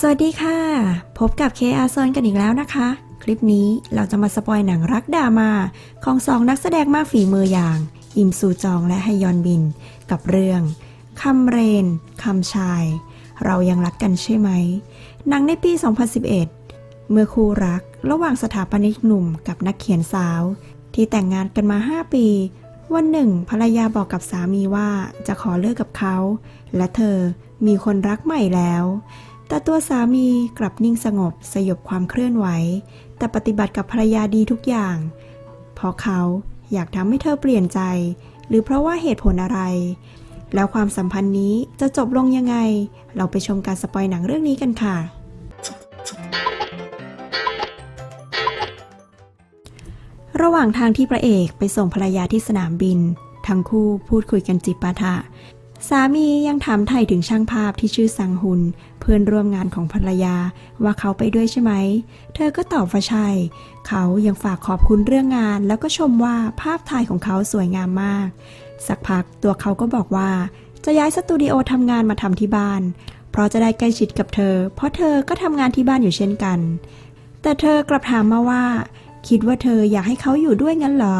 สวัสดีค่ะ พบกับ KR z o n กันอีกแล้วนะคะ คลิปนี้เราจะมาสปอยหนังรักดรามา ของสองนักแสดงมากฝีมืออย่าง อิมซูจองและฮยอนบิน กับเรื่องคำเรนคำชาย เรายังรักกันใช่ไหม หนังในปี 2011 เมื่อคู่รักระหว่างสถาปนิกหนุ่มกับนักเขียนสาว ที่แต่งงานกันมา 5 ปี วันหนึ่งภรรยาบอกกับสามีว่าจะขอเลิกกับเขา และเธอมีคนรักใหม่แล้ว แต่ตัวสามีกลับนิ่งสงบสยบความเคลื่อนไหว แต่ปฏิบัติกับภรรยาดีทุกอย่าง เพราะเขาอยากทำให้เธอเปลี่ยนใจ หรือเพราะว่าเหตุผลอะไร แล้วความสัมพันธ์นี้จะจบลงยังไง เราไปชมการสปอยหนังเรื่องนี้กันค่ะ ระหว่างทางที่พระเอกไปส่งภรรยาที่สนามบิน ทั้งคู่พูดคุยกันจิบปาถะ สามียังถามไถ่ถึงช่างภาพที่ชื่อสังหุน เพื่อนร่วมงานของภรรยาว่าเขาไปด้วยใช่ไหม เธอก็ตอบว่าใช่ เขายังฝากขอบคุณเรื่องงาน แล้วก็ชมว่าภาพถ่ายของเขาสวยงามมาก สักพักตัวเขาก็บอกว่า จะย้ายสตูดิโอทำงานมาทำที่บ้าน เพราะจะได้ใกล้ชิดกับเธอ เพราะเธอก็ทำงานที่บ้านอยู่เช่นกัน แต่เธอกลับถามมาว่า คิดว่าเธออยากให้เขาอยู่ด้วยงั้นเหรอ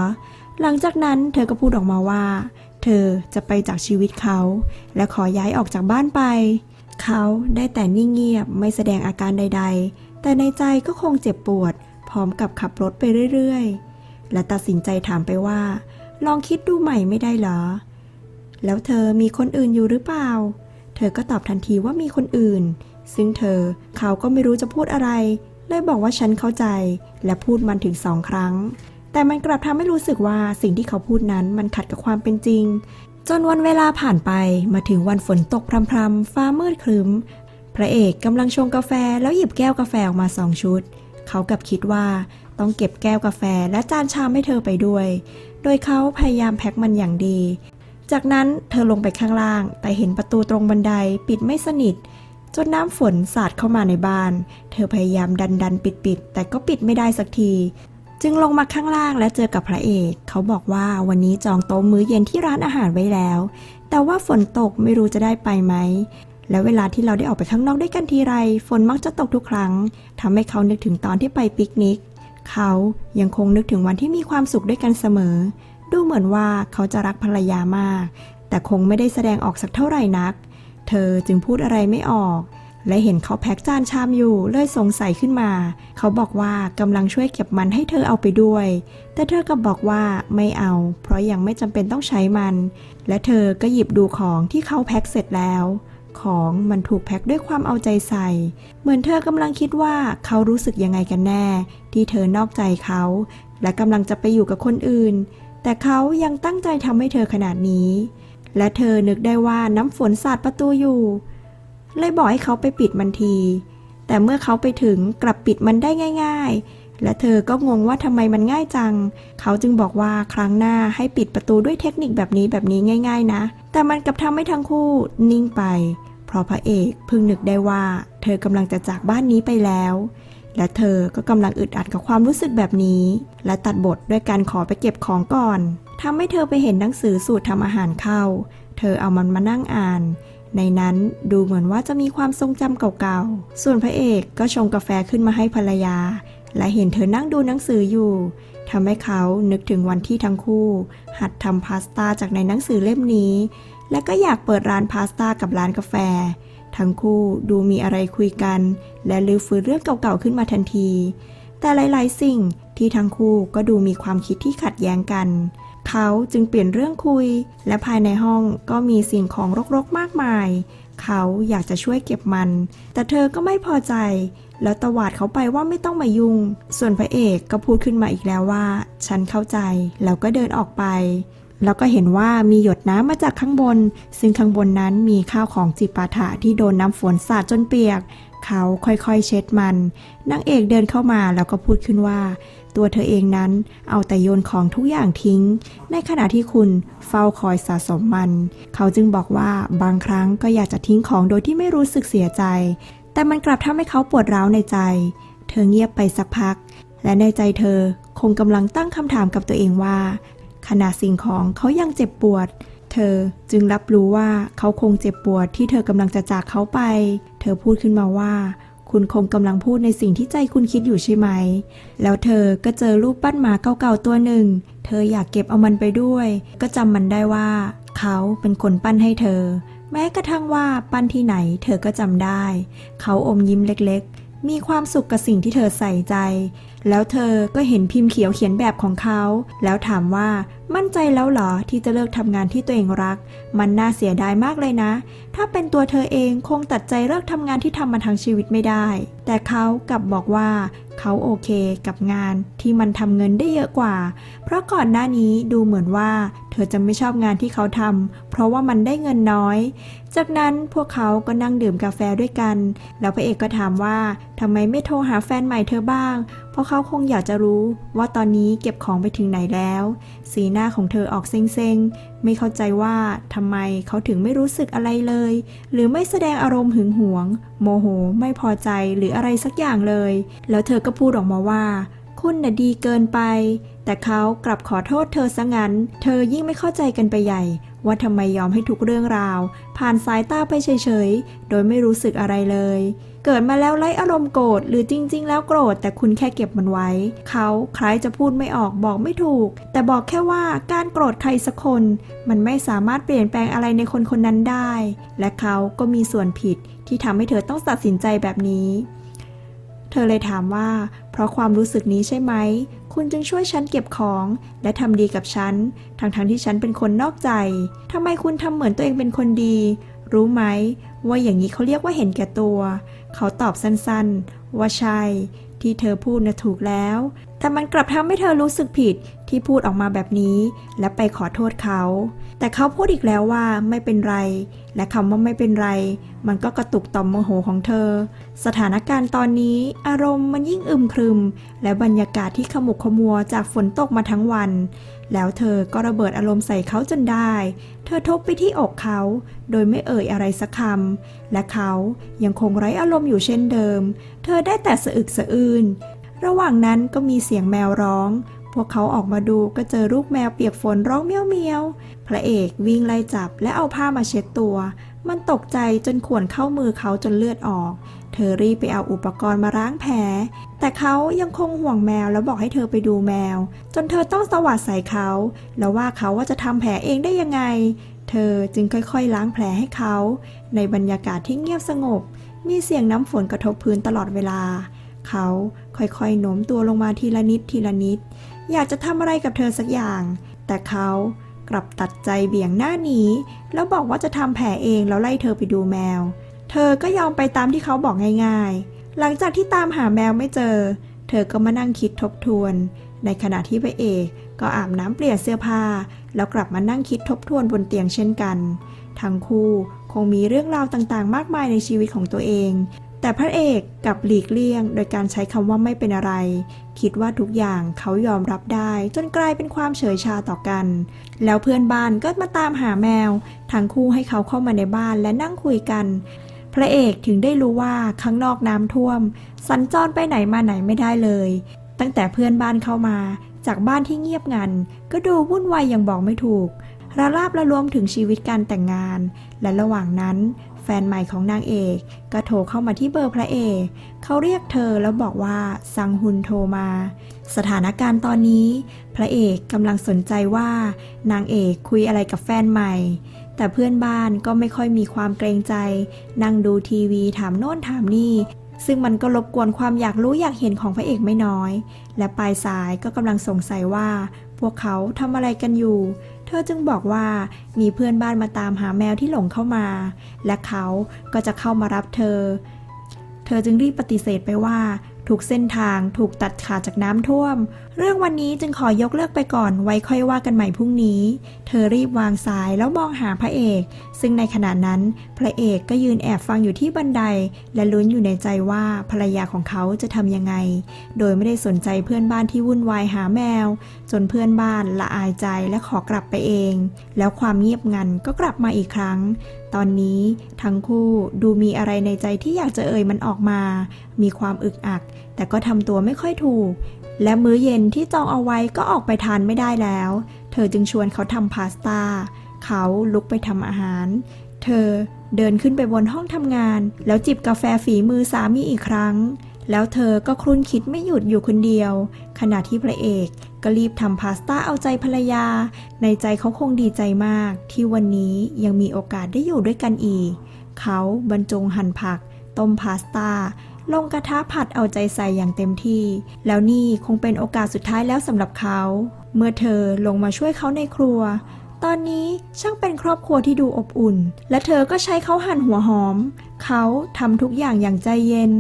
หลังจากนั้นเธอก็พูดออกมาว่า เธอจะไปจากชีวิตเขา และขอย้ายออกจากบ้านไป เขาได้แต่นิ่งเงียบไม่แสดงอาการใด ๆ แต่ในใจก็คงเจ็บปวด พร้อมกับขับรถไปเรื่อยๆ และตัดสินใจถามไปว่า ลองคิดดูใหม่ไม่ได้เหรอ แล้วเธอมีคนอื่นอยู่หรือเปล่า เธอก็ตอบทันทีว่ามีคนอื่น ซึ่งเธอเขาก็ไม่รู้จะพูดอะไรเลยบอกว่าฉันเข้าใจ และพูดมันถึงสองครั้ง แต่มันกลับทำให้รู้สึกว่าสิ่งที่เขาพูดนั้นมันขัดกับความเป็นจริง จนวันเวลาผ่านไปมาถึงวันฝนตกพรำๆฟ้ามืดครึ้ม พระเอกกำลังชงกาแฟแล้วหยิบแก้วกาแฟออกมาสองชุด เขากับคิดว่าต้องเก็บแก้วกาแฟและจานชามให้เธอไปด้วย โดยเขาพยายามแพ็คมันอย่างดี จากนั้นเธอลงไปข้างล่าง แต่เห็นประตูตรงบันไดปิดไม่สนิท จนน้ำฝนสาดเข้ามาในบ้าน เธอพยายามดันดันปิดปิดแต่ก็ปิดไม่ได้สักที จึงลงมาข้างล่างและเจอกับพระเอก เขาบอกว่าวันนี้จองโต๊ะมื้อเย็นที่ร้านอาหารไว้แล้ว แต่ว่าฝนตกไม่รู้จะได้ไปไหม และเวลาที่เราได้ออกไปข้างนอกด้วยกันทีไร ฝนมักจะตกทุกครั้งทำให้เขานึกถึงตอนที่ไปปิกนิก เขายังคงนึกถึงวันที่มีความสุขด้วยกันเสมอ ดูเหมือนว่าเขาจะรักภรรยามาก แต่คงไม่ได้แสดงออกสักเท่าไหร่นัก เธอจึงพูดอะไรไม่ออก และเห็นเขาแพ็กจานชามอยู่เลยสงสัยขึ้นมา เขาบอกว่ากำลังช่วยเก็บมันให้เธอเอาไปด้วย แต่เธอก็บอกว่าไม่เอา เพราะยังไม่จำเป็นต้องใช้มัน และเธอก็หยิบดูของที่เขาแพ็กเสร็จแล้ว ของมันถูกแพ็คด้วยความเอาใจใส่ เหมือนเธอกำลังคิดว่าเขารู้สึกยังไงกันแน่ ที่เธอนอกใจเขา และกำลังจะไปอยู่กับคนอื่น แต่เขายังตั้งใจทำให้เธอขนาดนี้ และเธอนึกได้ว่าน้ำฝนสาดประตูอยู่ เลยบอกให้เขาไปปิดมันที แต่เมื่อเขาไปถึงกลับปิดมันได้ง่าย ๆ และเธอก็งงว่าทำไมมันง่ายจัง เขาจึงบอกว่าครั้งหน้าให้ปิดประตูด้วยเทคนิคแบบนี้แบบนี้ง่าย ๆ นะ แต่มันกลับทำให้ทั้งคู่นิ่งไป เพราะพระเอกเพิ่งนึกได้ว่า เธอกำลังจะจากบ้านนี้ไปแล้วและเธอก็กำลังอึดอัดกับความรู้สึกแบบนี้ และตัดบทด้วยการขอไปเก็บของก่อนทำให้เธอไปเห็นหนังสือสูตรทำอาหารเข้า เธอเอามันมานั่งอ่าน ในนั้นดูเหมือนว่าจะมีความทรงจำเก่าๆ ส่วนพระเอกก็ชงกาแฟขึ้นมาให้ภรรยา และเห็นเธอนั่งดูหนังสืออยู่ทำให้เขานึกถึงวันที่ทั้งคู่ หัดทำพาสต้าจากในหนังสือเล่มนี้ และก็อยากเปิดร้านพาสต้ากับร้านกาแฟ ทั้งคู่ดูมีอะไรคุยกัน และลือฟื้นเรื่องเก่าๆขึ้นมาทันที แต่หลายๆ สิ่งที่ทั้งคู่ก็ดูมีความคิดที่ขัดแย้งกัน เขาจึงเปลี่ยนเรื่องคุย และภายในห้องก็มีสิ่งของรกๆมากมาย เขาอยากจะช่วยเก็บมัน แต่เธอก็ไม่พอใจ แล้วตวาดเขาไปว่าไม่ต้องมายุ่ง ส่วนพระเอกก็พูดขึ้นมาอีกแล้วว่า ฉันเข้าใจ แล้วก็เดินออกไปแล้วก็เห็นว่ามีหยดน้ำมาจากข้างบน ซึ่งข้างบนนั้นมีข้าวของจิปาถะที่โดนน้ำฝนสาดจนเปียก เขาค่อยๆเช็ดมัน นางเอกเดินเข้ามาแล้วก็พูดขึ้นว่า ตัวเธอเองนั้นเอาแต่โยนของทุกอย่างทิ้ง ในขณะที่คุณเฝ้าคอยสะสมมัน เขาจึงบอกว่าบางครั้งก็อยากจะทิ้งของโดยที่ไม่รู้สึกเสียใจ แต่มันกลับทำให้เขาปวดร้าวในใจ เธอเงียบไปสักพัก และในใจเธอคงกำลังตั้งคำถามกับตัวเองว่า ขณะสิ่งของเขายังเจ็บปวดเธอจึงรับรู้ว่าเขาคงเจ็บปวดที่เธอกำลังจะจากเขาไป เธอพูดขึ้นมาว่า คุณคงกำลังพูดในสิ่งที่ใจคุณคิดอยู่ใช่ไหม แล้วเธอก็เจอรูปปั้นหมาเก่าๆตัวหนึ่ง เธออยากเก็บเอามันไปด้วย ก็จำมันได้ว่า เขาเป็นคนปั้นให้เธอ แม้กระทั่งว่าปั้นที่ไหน เธอก็จำได้ เขาอมยิ้มเล็กๆ มีความสุขกับสิ่งที่เธอใส่ใจ แล้วเธอก็เห็นพิมพ์เขียวเขียนแบบของเขา แล้วถามว่ามั่นใจแล้วเหรอที่จะเลิกทำงานที่ตัวเองรัก มันน่าเสียดายมากเลยนะ ถ้าเป็นตัวเธอเองคงตัดใจเลิกทำงานที่ทำมาทั้งชีวิตไม่ได้ แต่เขากลับบอกว่าเขาโอเคกับงานที่มันทำเงินได้เยอะกว่า เพราะก่อนหน้านี้ดูเหมือนว่า เธอจะไม่ชอบงานที่เขาทำเพราะว่ามันได้เงินน้อย จากนั้นพวกเขาก็นั่งดื่มกาแฟด้วยกัน แล้วพระเอกก็ถามว่า ทำไมไม่โทรหาแฟนใหม่เธอบ้าง เพราะเขาคงอยากจะรู้ว่าตอนนี้เก็บของไปถึงไหนแล้ว สีหน้าของเธอออกเซ็งๆ ไม่เข้าใจว่าทำไมเขาถึงไม่รู้สึกอะไรเลย หรือไม่แสดงอารมณ์หึงหวง โมโห ไม่พอใจหรืออะไรสักอย่างเลย แล้วเธอก็พูดออกมาว่า คุณน่ะดีเกินไป แต่เขากลับขอโทษเธอซะงั้น เธอยิ่งไม่เข้าใจกันไปใหญ่ ว่าทำไมยอมให้ทุกเรื่องราว ผ่านสายตาไปเฉยๆ โดยไม่รู้สึกอะไรเลย เกิดมาแล้วไร้อารมณ์โกรธหรือจริง ๆ แล้วโกรธแต่คุณแค่เก็บมันไว้ เขาคล้ายจะพูดไม่ออกบอกไม่ถูก แต่บอกแค่ว่าการโกรธใครสักคน มันไม่สามารถเปลี่ยนแปลงอะไรในคนคนนั้นได้ และเขาก็มีส่วนผิดที่ทำให้เธอต้องตัดสินใจแบบนี้ เธอเลยถามว่า เพราะความรู้สึกนี้ใช่ไหม คุณจึงช่วยฉันเก็บของ และทำดีกับฉัน ทั้งๆทที่ฉันเป็นคนนอกใจทำไมคุณทำเหมือนตัวเองเป็นคนดี รู้ไหม ว่าอย่างนี้เขาเรียกว่าเห็นแก่ตัว เขาตอบสั้นๆ ว่าใช่ ที่เธอพูดนะถูกแล้ว แต่มันกลับทำให้เธอรู้สึกผิดที่พูดออกมาแบบนี้ และไปขอโทษเขา แต่เขาพูดอีกแล้วว่าไม่เป็นไร และคำว่าไม่เป็นไร มันก็กระตุกต่อมโมโหของเธอ สถานการณ์ตอนนี้อารมณ์มันยิ่งอึมครึม และบรรยากาศที่ขมุกขมัวจากฝนตกมาทั้งวัน แล้วเธอก็ระเบิดอารมณ์ใส่เขาจนได้ ธอทบไปที่อกเขา โดยไม่เอ่ยอะไรสักคำ และเขายังคงไร้อารมณ์อยู่เช่นเดิม เธอได้แต่สะอึกสะอื้น ระหว่างนั้นก็มีเสียงแมวร้อง พวกเขาออกมาดูก็เจอลูกแมวเปียกฝนร้องเมียวเมียว พระเอกวิ่งไล่จับและเอาผ้ามาเช็ดตัว มันตกใจจนข่วนเข้ามือเขาจนเลือดออก เธอรีบไปเอาอุปกรณ์มาล้างแผล แต่เขายังคงห่วงแมวแล้วบอกให้เธอไปดูแมว จนเธอต้องสวัสดใส่เขา แล้วว่าเขาว่าจะทำแผลเองได้ยังไง เธอจึงค่อยๆล้างแผลให้เขา ในบรรยากาศที่เงียบสงบ มีเสียงน้ำฝนกระทบพื้นตลอดเวลา เขาค่อยๆโน้มตัวลงมาทีละนิดทีละนิด อยากจะทำอะไรกับเธอสักอย่าง แต่เขา กลับตัดใจเบี่ยงหน้าหนีแล้วบอกว่าจะทำแผลเองแล้วไล่เธอไปดูแมว เธอก็ยอมไปตามที่เขาบอกง่ายๆ หลังจากที่ตามหาแมวไม่เจอ เธอก็มานั่งคิดทบทวน ในขณะที่พระเอกก็อาบน้ำเปลี่ยนเสื้อผ้า แล้วกลับมานั่งคิดทบทวนบนเตียงเช่นกัน ทั้งคู่คงมีเรื่องราวต่างๆ มากมายในชีวิตของตัวเอง แต่พระเอกกับหลีกเลี่ยง โดยการใช้คำว่าไม่เป็นอะไร คิดว่าทุกอย่างเขายอมรับได้ จนกลายเป็นความเฉยชาต่อกัน แล้วเพื่อนบ้านก็มาตามหาแมว ทั้งคู่ให้เขาเข้ามาในบ้านและนั่งคุยกัน พระเอกถึงได้รู้ว่าข้างนอกน้ำท่วม สัญจรไปไหนมาไหนไม่ได้เลย ตั้งแต่เพื่อนบ้านเข้ามา จากบ้านที่เงียบงัน ก็ดูวุ่นวายอย่างบอกไม่ถูกระลาบระรวมถึงชีวิตการแต่งงาน และระหว่างนั้น แฟนใหม่ของนางเอกก็โทรเข้ามาที่เบอร์พระเอก เขาเรียกเธอแล้วบอกว่าซังฮุนโทรมา สถานการณ์ตอนนี้ พระเอกกำลังสนใจว่า นางเอกคุยอะไรกับแฟนใหม่ แต่เพื่อนบ้านก็ไม่ค่อยมีความเกรงใจ นั่งดูทีวีถามโน่นถามนี่ซึ่งมันก็รบกวนความอยากรู้อยากเห็นของพระเอกไม่น้อย และปลายสายก็กำลังสงสัยว่า พวกเขาทำอะไรกันอยู่ อจึงบอกว่ามีเพื่อนบ้านมาตามหาแมวที่หลงเข้ามา และเขาก็จะเข้ามารับเธอ เธอจึงรีบปฏิเสธไปว่า ทุกเส้นทางถูกตัดขาดจากน้ำท่วม เรื่องวันนี้จึงขอยกเลิกไปก่อนไว้ค่อยว่ากันใหม่พรุ่งนี้ เธอรีบวางสายแล้วมองหาพระเอก ซึ่งในขณะนั้นพระเอกก็ยืนแอบฟังอยู่ที่บันได และลุ้นอยู่ในใจว่าภรรยาของเขาจะทำยังไง โดยไม่ได้สนใจเพื่อนบ้านที่วุ่นวายหาแมว จนเพื่อนบ้านละอายใจและขอกลับไปเอง แล้วความเงียบงันก็กลับมาอีกครั้ง ตอนนี้ทั้งคู่ดูมีอะไรในใจที่อยากจะเอ่ยมันออกมา มีความอึกอัก แต่ก็ทำตัวไม่ค่อยถูก และมื้อเย็นที่จองเอาไว้ก็ออกไปทานไม่ได้แล้ว เธอจึงชวนเขาทำพาสต้า เขาลุกไปทำอาหาร เธอเดินขึ้นไปบนห้องทำงาน แล้วจิบกาแฟฝีมือสามีอีกครั้ง แล้วเธอก็ครุ่นคิดไม่หยุดอยู่คนเดียว ขณะที่พระเอก ก็รีบทำพาสต้าเอาใจภรรยา ในใจเขาคงดีใจมาก ที่วันนี้ยังมีโอกาสได้อยู่ด้วยกันอีก เขาบรรจงหั่นผัก ต้มพาสต้าลงกระทะผัดเอาใจใส่อย่างเต็มที่ แล้วนี่คงเป็นโอกาสสุดท้ายแล้วสำหรับเขา เมื่อเธอลงมาช่วยเขาในครัว ตอนนี้ช่างเป็นครอบครัวที่ดูอบอุ่น และเธอก็ใช้เขาหั่นหัวหอม เขาทำทุกอย่างอย่างใจเย็น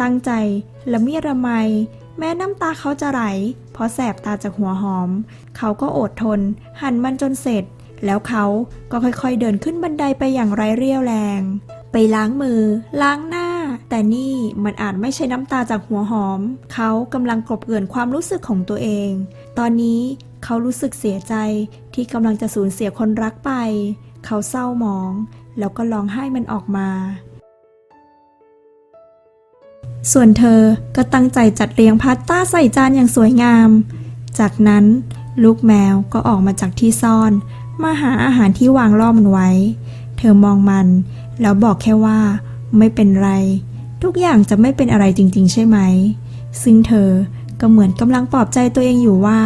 ตั้งใจละเมียดระไม แม้น้ำตาเขาจะไหล เพราะแสบตาจากหัวหอม เขาก็อดทน หั่นมันจนเสร็จ แล้วเขาก็ค่อยๆเดินขึ้นบันไดไปอย่างไร้เรี่ยวแรง ไปล้างมือ ล้างหน้า แต่นี่มันอาจไม่ใช่น้ำตาจากหัวหอม เขากำลังกลบเกลื่อนความรู้สึกของตัวเอง ตอนนี้เขารู้สึกเสียใจที่กำลังจะสูญเสียคนรักไป เขาเศร้าหมอง แล้วก็ร้องไห้มันออกมา ส่วนเธอก็ตั้งใจจัดเรียงพาสต้าใส่จานอย่างสวยงาม จากนั้นลูกแมวก็ออกมาจากที่ซ่อน มาหาอาหารที่วางล่อมันไว้ เธอมองมัน แล้วบอกแค่ว่า ไม่เป็นไร ทุกอย่างจะไม่เป็นอะไรจริง ๆ ใช่ไหม ซึ่งเธอก็เหมือนกำลังปลอบใจตัวเองอยู่ว่า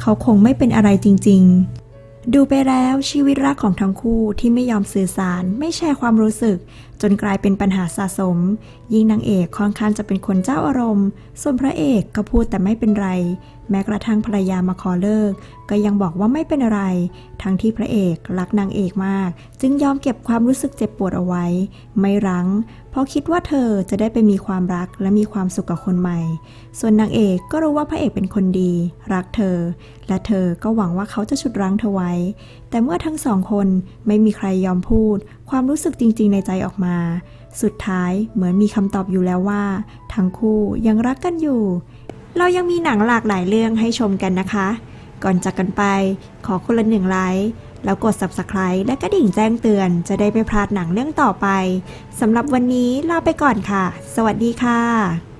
เขาคงไม่เป็นอะไรจริง ๆ ดูไปแล้วชีวิตรักของทั้งคู่ที่ไม่ยอมสื่อสารไม่แชร์ความรู้สึก จนกลายเป็นปัญหาสะสมยิ่งนางเอกค่อนข้างจะเป็นคนเจ้าอารมณ์ ส่วนพระเอกก็พูดแต่ไม่เป็นไร แม้กระทั่งภรรยามาขอเลิก ก็ยังบอกว่าไม่เป็นอะไร ทั้งที่พระเอกรักนางเอกมาก จึงยอมเก็บความรู้สึกเจ็บปวดเอาไว้ ไม่รั้ง เพราะคิดว่าเธอจะได้ไปมีความรักและมีความสุขกับคนใหม่ ส่วนนางเอกก็รู้ว่าพระเอกเป็นคนดี รักเธอ และเธอก็หวังว่าเขาจะฉุดรั้งเธอไว้ แต่เมื่อทั้งสองคนไม่มีใครยอมพูด ความรู้สึกจริง ๆ ในใจออกมา สุดท้ายเหมือนมีคำตอบอยู่แล้วว่า ทั้งคู่ยังรักกันอยู่ เรายังมีหนังหลากหลายเรื่องให้ชมกันนะคะ ก่อนจากกันไป ขอคนละหนึ่งไลค์แล้วกด subscribe และกระดิ่งแจ้งเตือนจะได้ไม่พลาดหนังเรื่องต่อไปสำหรับวันนี้ลาไปก่อนค่ะ สวัสดีค่ะ